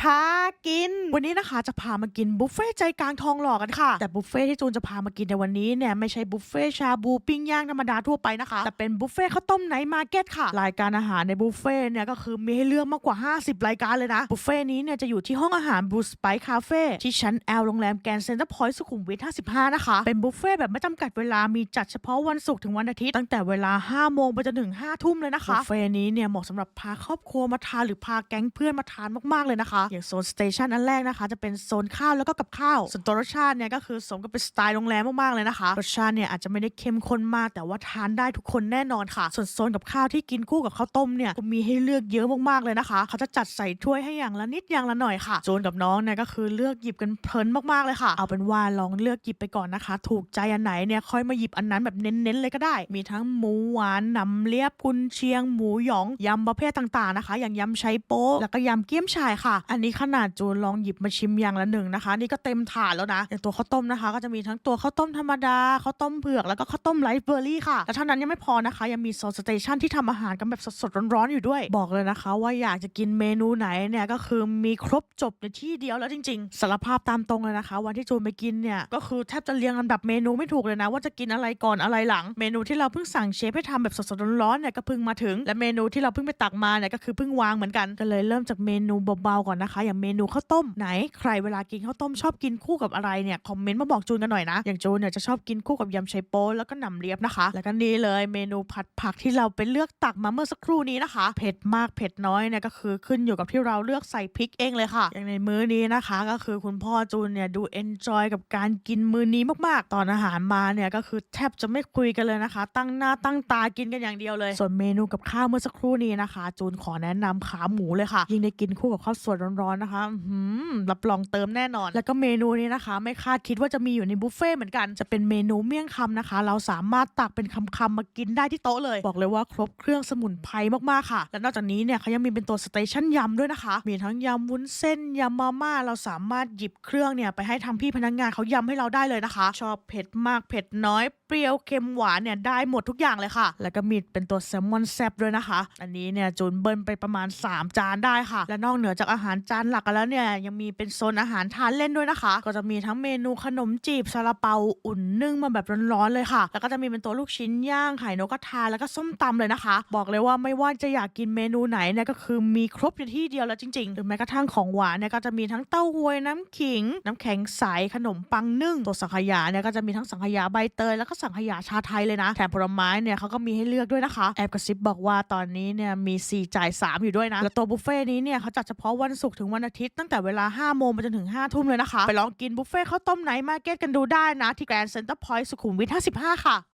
พากิน วันนี้นะคะจะพามากินบุฟเฟ่ต์ใจกลางทองหล่อกันค่ะ แต่บุฟเฟ่ต์ที่จูนจะพามากินในวันนี้เนี่ยไม่ใช่บุฟเฟ่ต์ชาบูปิ้งย่างธรรมดาทั่วไปนะคะ แต่เป็นบุฟเฟ่ต์ข้าวต้มไนท์มาร์เก็ตค่ะ รายการอาหารในบุฟเฟ่ต์เนี่ยก็คือมีให้เลือกมากกว่า 50 รายการเลยนะ บุฟเฟ่ต์นี้เนี่ยจะอยู่ที่ห้องอาหารบูสไปคาเฟ่ที่ชั้น L โรงแรมแกรนด์เซ็นเตอร์พอยต์สุขุมวิท 55 นะคะ เป็นบุฟเฟ่ต์แบบไม่จำกัดเวลามีจัดเฉพาะวันศุกร์ถึงวันอาทิตย์ตั้งแต่เวลา 5 โมงไปจนถึง 5 ทุ่มเลยนะคะบุฟเฟ่ต์นี้เนี่ยเหมาะสำหรับพาครอบครัวมาทานหรือพาแก๊งเพื่อนมาทานมากๆเลยนะคะอย่างโซนสเตชันอันแรกนะคะ จะเป็นโซนข้าวแล้วก็กับข้าวส่วนตัวรสชาติเนี่ยก็คือสมกับเป็นสไตล์โรงแรมมากๆเลยนะคะรสชาติเนี่ยอาจจะไม่ได้เข้มข้นมาก แต่ว่าทานได้ทุกคนแน่นอนค่ะ ส่วนโซนกับข้าวที่กินคู่กับข้าวต้มเนี่ยก็มีให้เลือกเยอะมากๆเลยนะคะ เขาจะจัดใส่ถ้วยให้อย่างละนิดอย่างละหน่อยค่ะโจนกับน้องเนี่ยก็คือเลือกหยิบกันเพลินมากๆเลยค่ะ เอาเป็นว่าลองเลือกหยิบไปก่อนนะคะ ถูกใจอันไหนเนี่ยค่อยมาหยิบอันนั้นแบบเน้นๆเลยก็ได้ มีทั้งหมูหวานหนำเลียบกุนเชียง หมูหยองยำประเภทต่างๆนะคะ อย่างยำไชโป๊แล้วก็ยำเกี๊ยมฉ่ายค่ะ อันนี้ขนาดจูนลองหยิบมาชิมอย่างละหนึ่งนะคะ นี่ก็เต็มถาดแล้วนะอย่างตัวข้าวต้มนะคะ ก็จะมีทั้งตัวข้าวต้มธรรมดาข้าวต้มเผือกแล้วก็ข้าวต้มไรซ์เบอร์รี่ค่ะและเท่านั้นยังไม่พอนะคะ ยังมีโซนสเตชันที่ทำอาหารกันแบบสดๆร้อนๆอยู่ด้วย บอกเลยนะคะ ว่าอยากจะกินเมนูไหนเนี่ยก็คือมีครบจบในที่เดียวแล้วจริงๆสารภาพตามตรงเลยนะคะ วันที่จูนไปกินเนี่ยก็คือแทบจะเรียงลำดับเมนูไม่ถูกเลยนะ ว่าจะกินอะไรก่อนอะไรหลัง เมนูที่เราเพิ่งสั่งเชฟให้ทำแบบสดๆร้อนๆเนี่ยก็เพิ่งมาถึง และเมนูที่เราเพิ่งไปตักมาเนี่ยก็คือเพิ่งวางเหมือนกันก็เลยเริ่มจากเมนูเบาๆก่อนนะคะคะ อย่างเมนูข้าวต้มไหนใครเวลากินข้าวต้มชอบกินคู่กับอะไรเนี่ยคอมเมนต์มาบอกจูนกันหน่อยนะ อย่างจูนเนี่ยจะชอบกินคู่กับยำไชโป๊แล้วก็หนำเลียบนะคะ แล้วก็นี่เลยเมนูผัดผักที่เราไปเลือกตักมาเมื่อสักครู่นี้นะคะ เผ็ดมากเผ็ดน้อยเนี่ยก็คือขึ้นอยู่กับที่เราเลือกใส่พริกเองเลยค่ะ อย่างในมื้อนี้นะคะ ก็คือคุณพ่อจูนเนี่ยดูเอนจอยกับการกินมื้อนี้มากๆ ตอนอาหารมาเนี่ยก็คือแทบจะไม่คุยกันเลยนะคะ ตั้งหน้าตั้งตากินกันอย่างเดียวเลย ส่วนเมนูกับข้าวเมื่อสักครู่นี้นะคะ จูนขอแนะนำขาหมูเลยค่ะ ยิ่งได้กินคู่กับข้าวสวยร้อนๆนะคะหือรับรองเติมแน่นอน แล้วก็เมนูนี้นะคะ ไม่คาดคิดว่าจะมีอยู่ในบุฟเฟ่ต์เหมือนกัน จะเป็นเมนูเมี่ยงคำนะคะ เราสามารถตักเป็นคำๆมากินได้ที่โต๊ะเลย บอกเลยว่าครบเครื่องสมุนไพรมากๆค่ะ และนอกจากนี้เนี่ยเขายังมีเป็นตัวสเตชันยำด้วยนะคะ มีทั้งยำวุ้นเส้นยำมาม่า เราสามารถหยิบเครื่องเนี่ยไปให้ทางพี่พนักงานเขายำให้เราได้เลยนะคะ ชอบเผ็ดมากเผ็ดน้อยเปรี้ยวเค็มหวานเนี่ยได้หมดทุกอย่างเลยค่ะ แล้วก็มีเป็นตัวแซลมอนแซบด้วยนะคะ อันนี้เนี่ยจูนเบิ้ลไปประมาณ 3 จานได้ค่ะ และนอกเหนือจากอาหารจานหลักกันแล้วเนี่ยยังมีเป็นโซนอาหารทานเล่นด้วยนะคะ ก็จะมีทั้งเมนูขนมจีบซาลาเปาอุ่นนึ่งมาแบบร้อนๆเลยค่ะ แล้วก็จะมีเป็นตัวลูกชิ้นย่างไข่นกกระทาแล้วก็ส้มตำเลยนะคะ บอกเลยว่าไม่ว่าจะอยากกินเมนูไหนเนี่ยก็คือมีครบอยู่ที่เดียวแล้วจริงๆหรือแม้กระทั่งของหวานเนี่ยก็จะมีทั้งเต้าหวยน้ำขิง น้ำแข็งใสขนมปังนึ่งตัวสังขยาเนี่ยก็จะมีทั้งสังขยาใบเตยแล้วก็สังขยาชาไทยเลยนะแถมผลไม้เนี่ยเขาก็มีให้เลือกด้วยนะคะแอบกระซิบบอกว่าตอนนี้เนี่ยมี4จ่าย 3 อยู่ด้วยนะแล้วตัวบุฟเฟ่นี้เนี่ยเขาจัดเฉพาะวันศุกร์ถึงวันอาทิตย์ตั้งแต่เวลา 5 โมงไปจนถึง 5 ทุ่มเลยนะคะ ไปลองกินบุฟเฟ่ข้าวต้มไนท์มาร์เก็ตกันดูได้นะ ที่แกรนด์เซ็นเตอร์พอยต์สุขุมวิท 55 ค่ะ